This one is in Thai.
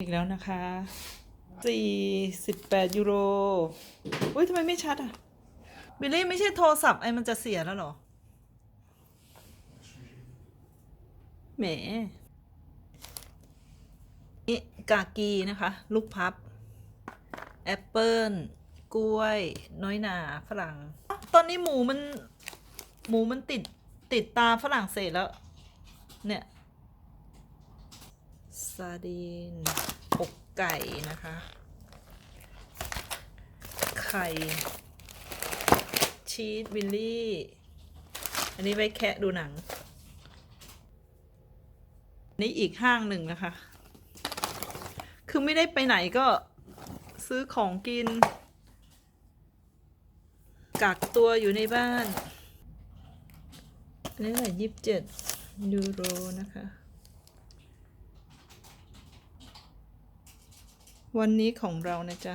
อีกแล้วนะคะสี่สิบแปดยูโรอุ้ยทำไมไม่ชัดอะ บิลลี่ไม่ใช่โทรศัพท์ไอ้มันจะเสียแล้วเหรอ แหม นี่กากีนะคะ ลูกพับ แอปเปิลกล้วย น้อยหนาฝรั่ง ตอนนี้หมูมัน หมูมันติดติดตาฝรั่งเศสแล้ว เนี่ย ซาดีนอกไก่นะคะ ไข่ ชีสบิลลี่ อันนี้ไว้แคะดูหนัง นี่อีกห้างหนึ่งนะคะ คือไม่ได้ไปไหนก็ซื้อของกิน กักตัวอยู่ในบ้านอันนี้เท่าไหร่ยี่สิบเจ็ดยูโรนะคะ วันนี้ของเรานะจ๊ะ